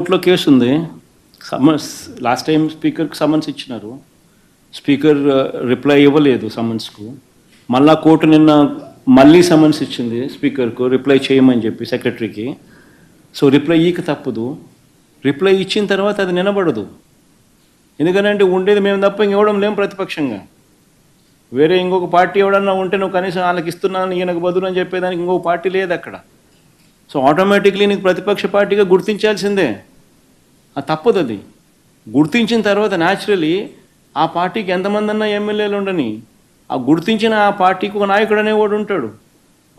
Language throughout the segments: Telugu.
కోర్టులో కేసు ఉంది. సమన్స్ లాస్ట్ టైం స్పీకర్కి సమన్స్ ఇచ్చినారు. స్పీకర్ రిప్లై uh, ఇవ్వలేదు సమన్స్కు మళ్ళా కోర్టు నిన్న మళ్ళీ సమన్స్ ఇచ్చింది స్పీకర్కు రిప్లై చేయమని చెప్పి సెక్రటరీకి సో రిప్లై ఈక తప్పదు. రిప్లై ఇచ్చిన తర్వాత అది నిలబడదు. ఎందుకంటే ఉండేది మేము తప్ప ఇంకెవడం లేం ప్రతిపక్షంగా. వేరే ఇంకొక పార్టీ ఎవడన్నా ఉంటే నువ్వు కనీసం వాళ్ళకి ఇస్తున్నాను ఈయనకు బదులు అని చెప్పేదానికి ఇంకొక పార్టీ లేదు అక్కడ. సో ఆటోమేటిక్లీ నీకు ప్రతిపక్ష పార్టీగా గుర్తించాల్సిందే. తప్పదు అది గుర్తించిన తర్వాత న్యాచురలీ ఆ పార్టీకి ఎంతమంది అన్న ఎమ్మెల్యేలు ఉండని ఆ గుర్తించిన ఆ పార్టీకి ఒక నాయకుడు అనేవాడు ఉంటాడు.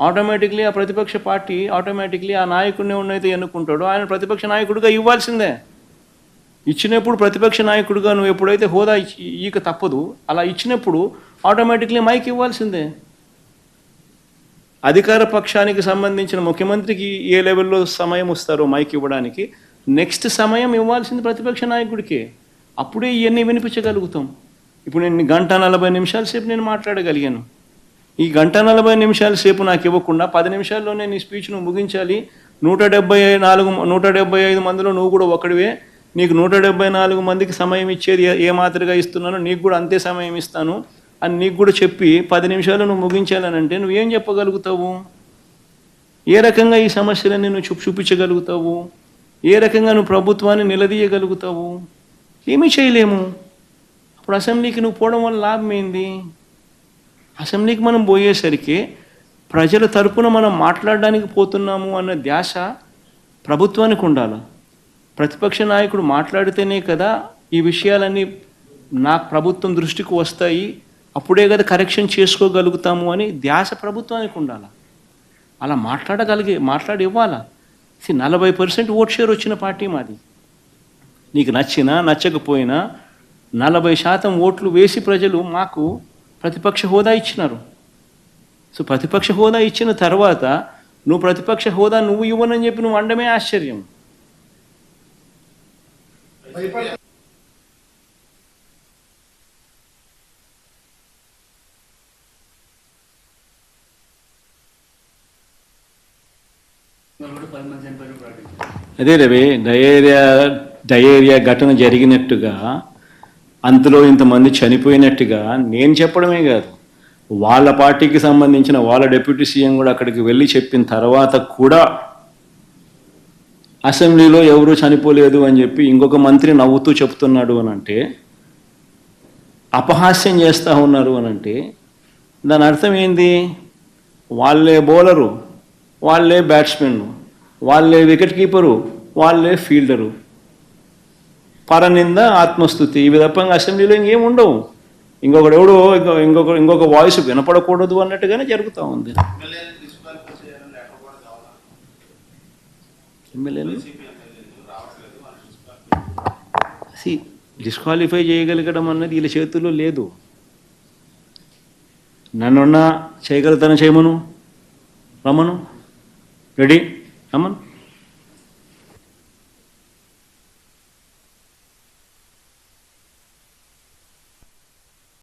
ఆటోమేటిక్లీ ఆ ప్రతిపక్ష పార్టీ ఆటోమేటిక్లీ ఆ నాయకుడిని ఉన్నైతే ఎన్నుకుంటాడు. ఆయన ప్రతిపక్ష నాయకుడిగా ఇవ్వాల్సిందే. ఇచ్చినప్పుడు ప్రతిపక్ష నాయకుడిగా నువ్వు ఎప్పుడైతే హోదా ఈక తప్పదు అలా ఇచ్చినప్పుడు ఆటోమేటిక్లీ మైక్ ఇవ్వాల్సిందే. అధికార పక్షానికి సంబంధించిన ముఖ్యమంత్రికి ఏ లెవెల్లో సమయం వస్తారో మైక్ ఇవ్వడానికి నెక్స్ట్ సమయం ఇవ్వాల్సింది ప్రతిపక్ష నాయకుడికి. అప్పుడే ఇవన్నీ వినిపించగలుగుతాం. ఇప్పుడు నేను గంట నలభై నిమిషాల సేపు నేను మాట్లాడగలిగాను. ఈ గంట నలభై నిమిషాల సేపు నాకు ఇవ్వకుండా పది నిమిషాల్లో నేను స్పీచ్ నువ్వు ముగించాలి. నూట డెబ్బై నాలుగు నూట డెబ్బై ఐదు మందిలో నువ్వు కూడా ఒకడివే నీకు నూట డెబ్బై నాలుగు మందికి సమయం ఇచ్చేది ఏ- మాత్రగా మాదిరిగా ఇస్తున్నానో నీకు కూడా అంతే సమయం ఇస్తాను. అని నీకు కూడా చెప్పి పది నిమిషాలు నువ్వు ముగించాలని అంటే నువ్వేం చెప్పగలుగుతావు? ఏ రకంగా ఈ సమస్యలన్నీ నువ్వు చూపు చూపించగలుగుతావు ఏ రకంగా నువ్వు ప్రభుత్వాన్ని నిలదీయగలుగుతావు? ఏమీ చేయలేము. అప్పుడు అసెంబ్లీకి నువ్వు పోవడం వల్ల లాభం ఏంది? అసెంబ్లీకి మనం పోయేసరికి ప్రజల తరపున మనం మాట్లాడడానికి పోతున్నాము అన్న ధ్యాస ప్రభుత్వానికి ఉండాలి. ప్రతిపక్ష నాయకుడు మాట్లాడితేనే కదా ఈ విషయాలన్నీ నా ప్రభుత్వం దృష్టికి వస్తాయి. అప్పుడే కదా కరెక్షన్ చేసుకోగలుగుతాము అని ధ్యాస ప్రభుత్వానికి ఉండాలి. అలా మాట్లాడగలిగే మాట్లాడి ఇవ్వాలా. నలభై పర్సెంట్ ఓట్ షేర్ వచ్చిన పార్టీ మాది. నీకు నచ్చినా నచ్చకపోయినా నలభై శాతం ఓట్లు వేసి ప్రజలు మాకు ప్రతిపక్ష హోదా ఇచ్చినారు. సో ప్రతిపక్ష హోదా ఇచ్చిన తర్వాత నువ్వు ప్రతిపక్ష హోదా నువ్వు ఇవ్వనని చెప్పి నువ్వు అండమే ఆశ్చర్యం. అదే రవి డయేరియా డయేరియా ఘటన జరిగినట్టుగా అంతలో ఇంతమంది చనిపోయినట్టుగా నేను చెప్పడమే కాదు. వాళ్ళ పార్టీకి సంబంధించిన వాళ్ళ డిప్యూటీ సీఎం కూడా అక్కడికి వెళ్ళి చెప్పిన తర్వాత కూడా అసెంబ్లీలో ఎవరూ చనిపోలేదు అని చెప్పి ఇంకొక మంత్రి నవ్వుతూ చెప్తున్నాడు అని అంటే అపహాస్యం చేస్తూ ఉన్నారు అని అంటే దాని అర్థం ఏంది? వాళ్ళే బౌలరు వాళ్ళే బ్యాట్స్మెన్ వాళ్ళే వికెట్ కీపరు వాళ్ళే ఫీల్డరు పరనింద ఆత్మస్థుతి ఇవి తప్ప అసెంబ్లీలో ఇంకేం ఉండవు. ఇంకొకడు ఎవడో ఇంకో ఇంకొక ఇంకొక వాయిస్ వినపడకూడదు అన్నట్టుగానే జరుగుతూ ఉంది. ఎమ్మెల్యేలు? డిస్క్వాలిఫై చేయగలగడం అన్నది వీళ్ళ చేతుల్లో లేదు. నన్నున్నా చేయగలుగుతాను చేయమను? రమ్మను? రెడీ? రమ్మను